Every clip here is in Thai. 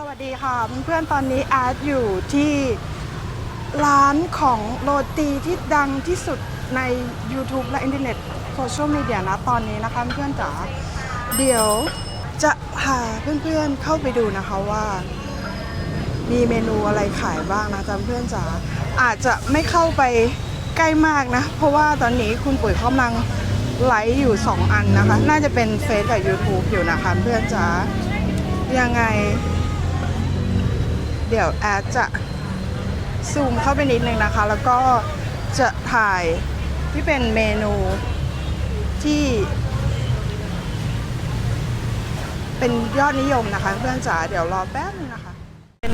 สวัสดีค่ะเพื่อนๆตอนนี้อาร์ตอยู่ที่ร้านของโรตีที่ดังที่สุดใน YouTube และอินเทอร์เน็ตโซเชียลมีเดียนะตอนนี้นะคะเพื่อนๆจ๋าเดี๋ยวจะพาเพื่อนๆเข้าไปดูนะคะว่า มีเมนูอะไรขายบ้างนะจ๊ะเพื่อนจ๋าอาจจะไม่เข้าไปใกล้มากนะ เพราะว่าตอนนี้คุณปุ๋ยกำลังไลฟ์อยู่ 2 อันนะคะ น่าจะเป็นเฟซกับ YouTube อยู่นะคะเพื่อนจ๋ายังไง เดี๋ยวแอดจะซูมเข้าไปนิดนึงนะคะ แล้วก็จะถ่ายที่เป็นเมนูที่ เป็นยอดนิยมนะคะ เพื่อนจ๋าเดี๋ยวรอแป๊บนึงนะคะ เป็น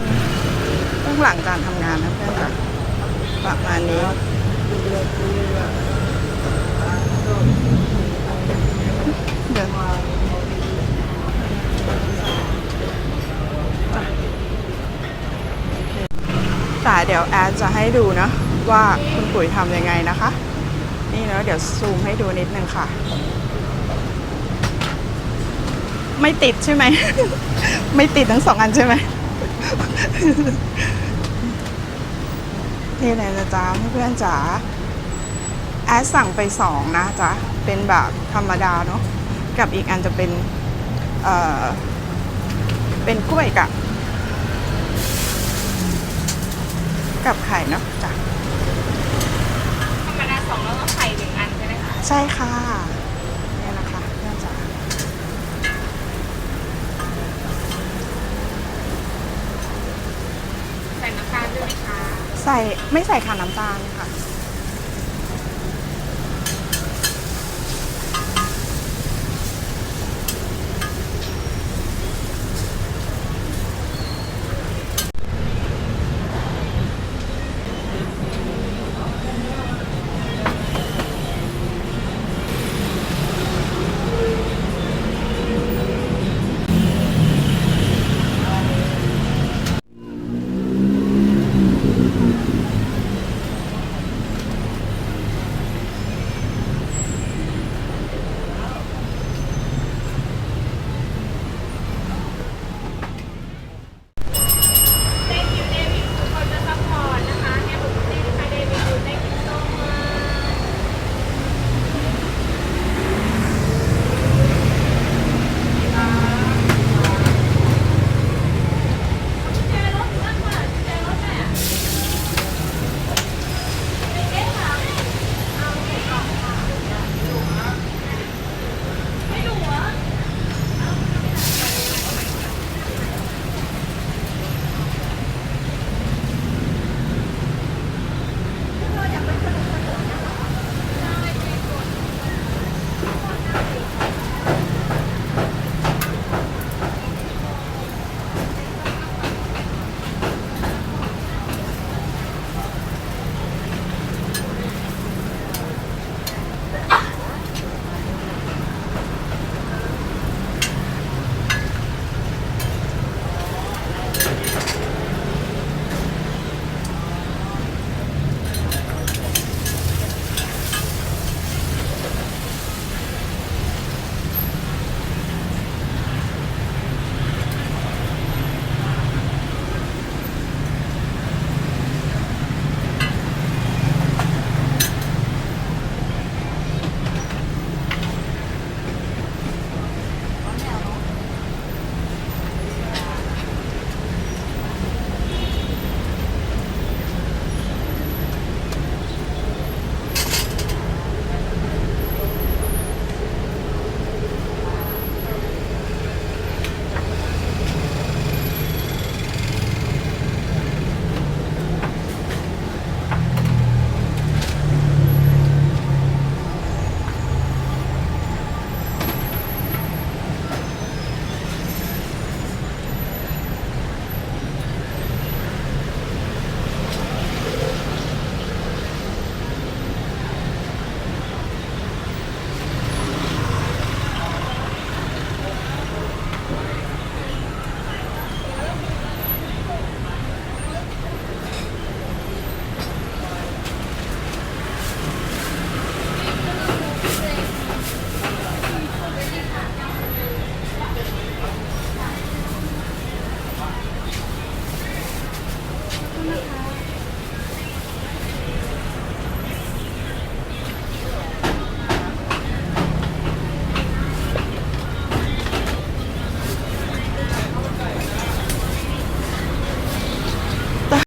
เบื้องหลังการทำงานนะเพื่อนจ๋าประมาณนี้เดี๋ยว แต่เดี๋ยวแอดจะให้ดูนะว่าคุณปุ๋ยทำยังไงนะคะ นี่นะเดี๋ยวซูมให้ดูนิดนึงค่ะ ไม่ติดใช่ไหม ไม่ติดทั้งสองอันใช่ไหมนี่เลยนะจ๊ะเพื่อนจ๋าแอดสั่งไปสองนะจ๊ะเป็นแบบธรรมดาเนาะกับอีกอันจะเป็น เอ่อ เป็นกล้วยกับ กับไข่เนาะจ้ะธรรมดาสองแล้วก็ไข่หนึ่งอันใช่ไหมคะใช่ค่ะเนี่ยนะคะเพื่อนจ๋าใส่น้ำตาลด้วยไหมคะใส่ไม่ใส่ค่ะน้ำตาลค่ะ